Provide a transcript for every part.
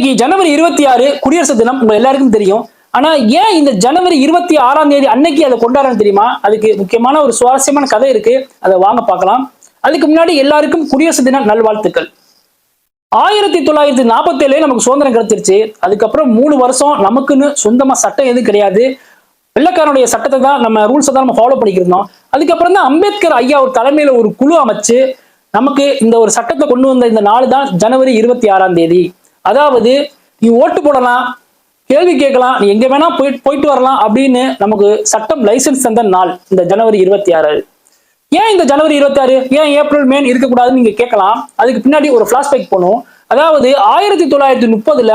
இன்னைக்கு ஜனவரி இருபத்தி ஆறு குடியரசு தினம் உங்க எல்லாருக்கும் தெரியும். ஆனா ஏன் இந்த ஜனவரி இருபத்தி ஆறாம் தேதி அன்னைக்கு அதை கொண்டாடுறோம் தெரியுமா? அதுக்கு முக்கியமான ஒரு சுவாரஸ்யமான கதை இருக்கு. அதை வாங்க பார்க்கலாம். அதுக்கு முன்னாடி எல்லாருக்கும் குடியரசு தின நல்வாழ்த்துக்கள். ஆயிரத்தி தொள்ளாயிரத்தி நாற்பத்தி ஏழுல நமக்கு சுதந்திரம் கிடைச்சிருச்சு. அதுக்கப்புறம் மூணு வருஷம் நமக்குன்னு சொந்தமா சட்டம் எதுவும் கிடையாது. வெள்ளக்காரனுடைய சட்டத்தை தான் நம்ம ரூல்ஸை தான் நம்ம ஃபாலோ பண்ணிக்கிருந்தோம் அதுக்கப்புறம் தான் அம்பேத்கர் ஐயா ஒரு தலைமையில ஒரு குழு அமைச்சு நமக்கு இந்த ஒரு சட்டத்தை கொண்டு வந்த இந்த நாள் தான் ஜனவரி இருபத்தி ஆறாம் தேதி. அதாவது நீ ஓட்டு போடலாம் கேள்வி கேட்கலாம் நீ எங்க வேணா போயிட்டு போயிட்டு வரலாம் அப்படின்னு நமக்கு சட்டம் லைசன்ஸ் தந்த நாள் இந்த ஜனவரி இருபத்தி ஆறு ஏன் இந்த ஜனவரி இருபத்தி ஆறு ஏன் ஏப்ரல் மே இருக்கக்கூடாதுன்னு நீங்க கேட்கலாம். அதுக்கு பின்னாடி ஒரு பிளாஷ்பேக் போகணும் அதாவது ஆயிரத்தி தொள்ளாயிரத்தி முப்பதுல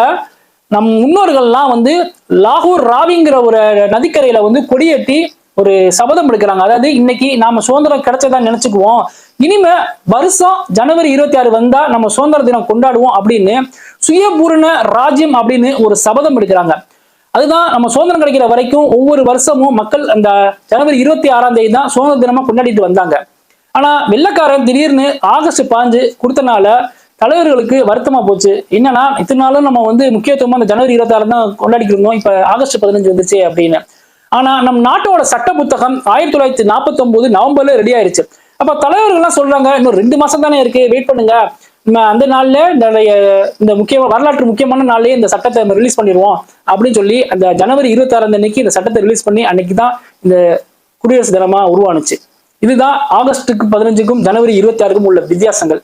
நம் முன்னோர்கள்லாம் வந்து லாகூர் ராவிங்கிற ஒரு நதிக்கரையில வந்து கொடியேற்றி ஒரு சபதம் எடுக்கிறாங்க. அதாவது இன்னைக்கு நாம சுதந்திரம் கிடைச்சதா நினைச்சுக்குவோம். இனிமே வருஷம் ஜனவரி இருபத்தி ஆறு வந்தா நம்ம சுதந்திர தினம் கொண்டாடுவோம் அப்படின்னு சுயபூரண ராஜ்யம் அப்படின்னு ஒரு சபதம் எடுக்கிறாங்க. அதுதான் நம்ம சுதந்திரம் கிடைக்கிற வரைக்கும் ஒவ்வொரு வருஷமும் மக்கள் அந்த ஜனவரி இருபத்தி ஆறாம் தேதி தான் சுதந்திர தினமா கொண்டாடிட்டு வந்தாங்க. ஆனா வெள்ளக்காரன் திடீர்னு ஆகஸ்ட் பாஞ்சு கொடுத்தனால தலைவர்களுக்கு வருத்தமா போச்சு. என்னன்னா இத்தனை நாளும் நம்ம வந்து முக்கியத்துவமா அந்த ஜனவரி இருபத்தி ஆறு தான் கொண்டாடிட்டு இருந்தோம். இப்ப ஆகஸ்ட் பதினஞ்சு வந்துச்சு அப்படின்னு. ஆனா நம் நாட்டோட சட்ட புத்தகம் ஆயிரத்தி தொள்ளாயிரத்தி நாற்பத்தி ஒன்பது நவம்பர்ல ரெடி ஆயிருச்சு. அப்ப தலைவர்கள்லாம் சொல்றாங்க இன்னும் ரெண்டு மாசம் தானே இருக்கு வெயிட் பண்ணுங்க. நம்ம அந்த நாள்ல இந்த இந்த முக்கிய வரலாற்று முக்கியமான நாள்லயே இந்த சட்டத்தை நம்ம ரிலீஸ் பண்ணிடுவோம் அப்படின்னு சொல்லி அந்த ஜனவரி இருபத்தி ஆறாம் அன்னைக்கு இந்த சட்டத்தை ரிலீஸ் பண்ணி அன்னைக்கு தான் இந்த குடியரசு தினமா உருவானுச்சு. இதுதான் ஆகஸ்டுக்கு பதினஞ்சுக்கும் ஜனவரி இருபத்தி ஆறுக்கும் உள்ள வித்தியாசங்கள்.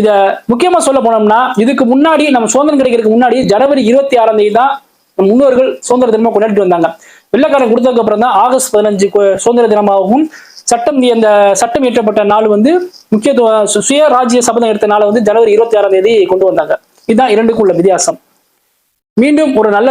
இத முக்கியமா சொல்ல போனோம்னா இதுக்கு முன்னாடி நம்ம சுதந்திரம் கிடைக்கிறதுக்கு முன்னாடி ஜனவரி இருபத்தி ஆறாம் தேதி தான் நம் முன்னோர்கள் சுதந்திர தினமா கொண்டாடிட்டு வந்தாங்க. வெள்ளக்காரன் கொடுத்ததுக்கு அப்புறம் தான் ஆகஸ்ட் பதினஞ்சு சுதந்திர தினமாகவும் சட்டம் அந்த சட்டம் இயற்றப்பட்ட நாள் வந்து முக்கியத்துவம் சுய ராஜ்ய சபதம் எடுத்த நாளை வந்து ஜனவரி இருபத்தி ஆறாம் தேதி கொண்டு வந்தாங்க. இதுதான் இரண்டுக்கும் உள்ள வித்தியாசம். மீண்டும் ஒரு நல்ல